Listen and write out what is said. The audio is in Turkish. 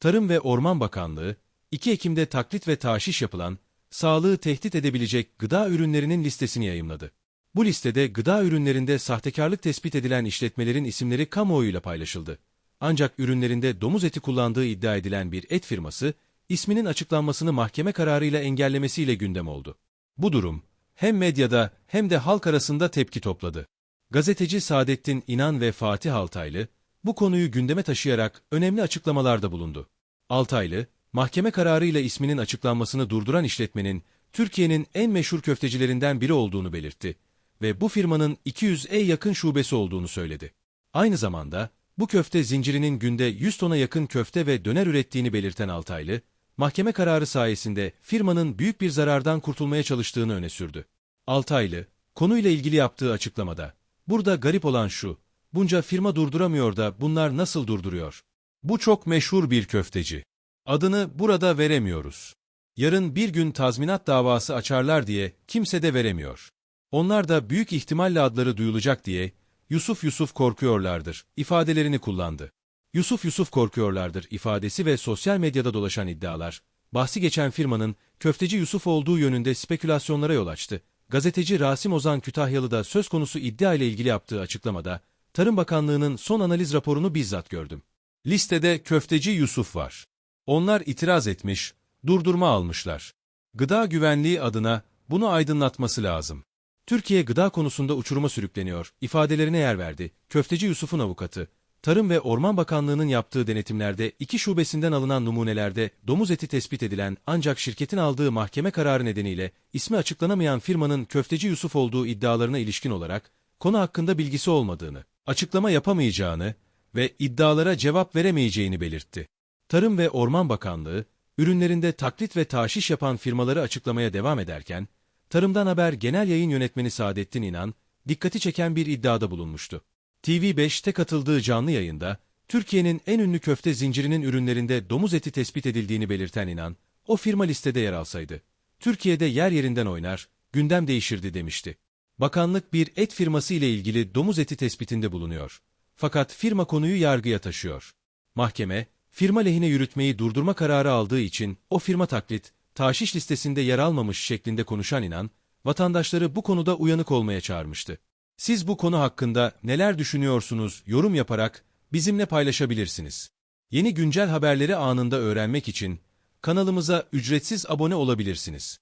Tarım ve Orman Bakanlığı, 2 Ekim'de taklit ve taşiş yapılan, sağlığı tehdit edebilecek gıda ürünlerinin listesini yayımladı. Bu listede gıda ürünlerinde sahtekarlık tespit edilen işletmelerin isimleri kamuoyuyla paylaşıldı. Ancak ürünlerinde domuz eti kullandığı iddia edilen bir et firması, isminin açıklanmasını mahkeme kararıyla engellemesiyle gündem oldu. Bu durum, hem medyada hem de halk arasında tepki topladı. Gazeteci Saadettin İnan ve Fatih Altaylı, bu konuyu gündeme taşıyarak önemli açıklamalarda bulundu. Altaylı, mahkeme kararıyla isminin açıklanmasını durduran işletmenin, Türkiye'nin en meşhur köftecilerinden biri olduğunu belirtti ve bu firmanın 200'e yakın şubesi olduğunu söyledi. Aynı zamanda, bu köfte zincirinin günde 100 tona yakın köfte ve döner ürettiğini belirten Altaylı, mahkeme kararı sayesinde firmanın büyük bir zarardan kurtulmaya çalıştığını öne sürdü. Altaylı, konuyla ilgili yaptığı açıklamada, burada garip olan şu, bunca firma durduramıyor da bunlar nasıl durduruyor? Bu çok meşhur bir köfteci. Adını burada veremiyoruz. Yarın bir gün tazminat davası açarlar diye kimse de veremiyor. Onlar da büyük ihtimalle adları duyulacak diye Yusuf Yusuf korkuyorlardır ifadelerini kullandı. Yusuf Yusuf korkuyorlardır ifadesi ve sosyal medyada dolaşan iddialar, bahsi geçen firmanın köfteci Yusuf olduğu yönünde spekülasyonlara yol açtı. Gazeteci Rasim Ozan Kütahyalı da söz konusu iddia ile ilgili yaptığı açıklamada, Tarım Bakanlığı'nın son analiz raporunu bizzat gördüm. Listede köfteci Yusuf var. Onlar itiraz etmiş, durdurma almışlar. Gıda güvenliği adına bunu aydınlatması lazım. Türkiye gıda konusunda uçuruma sürükleniyor, ifadelerine yer verdi. Köfteci Yusuf'un avukatı, Tarım ve Orman Bakanlığı'nın yaptığı denetimlerde iki şubesinden alınan numunelerde domuz eti tespit edilen ancak şirketin aldığı mahkeme kararı nedeniyle ismi açıklanamayan firmanın köfteci Yusuf olduğu iddialarına ilişkin olarak konu hakkında bilgisi olmadığını, açıklama yapamayacağını ve iddialara cevap veremeyeceğini belirtti. Tarım ve Orman Bakanlığı, ürünlerinde taklit ve taşiş yapan firmaları açıklamaya devam ederken, Tarımdan Haber Genel Yayın Yönetmeni Saadettin İnan, dikkati çeken bir iddiada bulunmuştu. TV5'te katıldığı canlı yayında, Türkiye'nin en ünlü köfte zincirinin ürünlerinde domuz eti tespit edildiğini belirten İnan, o firma listede yer alsaydı, Türkiye'de yer yerinden oynar, gündem değişirdi demişti. Bakanlık bir et firması ile ilgili domuz eti tespitinde bulunuyor. Fakat firma konuyu yargıya taşıyor. Mahkeme, firma lehine yürütmeyi durdurma kararı aldığı için o firma taklit, taşiş listesinde yer almamış şeklinde konuşan inan, vatandaşları bu konuda uyanık olmaya çağırmıştı. Siz bu konu hakkında neler düşünüyorsunuz yorum yaparak bizimle paylaşabilirsiniz. Yeni güncel haberleri anında öğrenmek için kanalımıza ücretsiz abone olabilirsiniz.